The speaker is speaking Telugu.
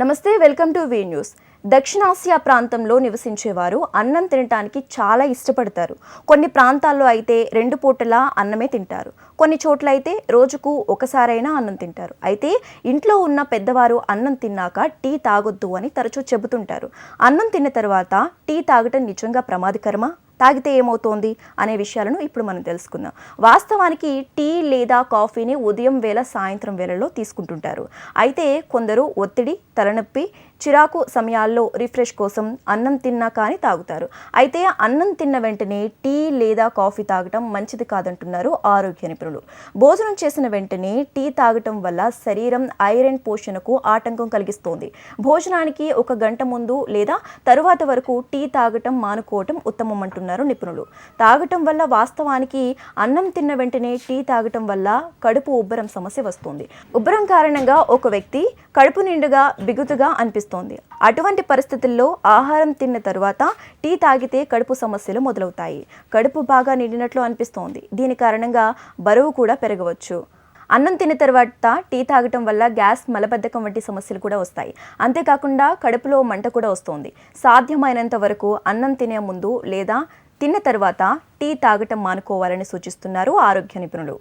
Namaste welcome to V news. దక్షిణాసియా ప్రాంతంలో నివసించేవారు అన్నం తినటానికి చాలా ఇష్టపడతారు. కొన్ని ప్రాంతాల్లో అయితే రెండు పూటలా అన్నమే తింటారు. కొన్ని చోట్ల అయితే రోజుకు ఒకసారైనా అన్నం తింటారు. అయితే ఇంట్లో ఉన్న పెద్దవారు అన్నం తిన్నాక టీ తాగొద్దు అని తరచూ చెబుతుంటారు. అన్నం తిన్న తర్వాత టీ తాగటం నిజంగా ప్రమాదకరమా? తాగితే ఏమవుతోంది అనే విషయాలను ఇప్పుడు మనం తెలుసుకుందాం. వాస్తవానికి టీ లేదా కాఫీని ఉదయం వేళ సాయంత్రం వేళలో తీసుకుంటుంటారు. అయితే కొందరు ఒత్తిడి తలనొప్పి చిరాకు సమయాల్లో రిఫ్రెష్ కోసం అన్నం తిన్నా కానీ తాగుతారు. అయితే అన్నం తిన్న వెంటనే టీ లేదా కాఫీ తాగటం మంచిది కాదంటున్నారు ఆరోగ్య నిపుణులు. భోజనం చేసిన వెంటనే టీ తాగటం వల్ల శరీరం ఐరన్ పోషణకు ఆటంకం కలిగిస్తోంది. భోజనానికి ఒక గంట ముందు లేదా తరువాత వరకు టీ తాగటం మానుకోవటం ఉత్తమం అంటున్నారు నిపుణులు. తాగటం వల్ల వాస్తవానికి అన్నం తిన్న వెంటనే టీ తాగటం వల్ల కడుపు ఉబ్బరం సమస్య వస్తుంది. ఉబ్బరం కారణంగా ఒక వ్యక్తి కడుపు నిండుగా బిగుతుగా అనిపిస్తోంది. అటువంటి పరిస్థితుల్లో ఆహారం తిన్న తరువాత టీ తాగితే కడుపు సమస్యలు మొదలవుతాయి. కడుపు బాగా నిండినట్లు అనిపిస్తోంది. దీని కారణంగా బరువు కూడా పెరగవచ్చు. అన్నం తిన్న తర్వాత టీ తాగటం వల్ల గ్యాస్ మలబద్ధకం వంటి సమస్యలు కూడా వస్తాయి. అంతేకాకుండా కడుపులో మంట కూడా వస్తుంది. సాధ్యమైనంత వరకు అన్నం తినే ముందు లేదా తిన్న తర్వాత టీ తాగటం మానుకోవాలని సూచిస్తున్నారు ఆరోగ్య నిపుణులు.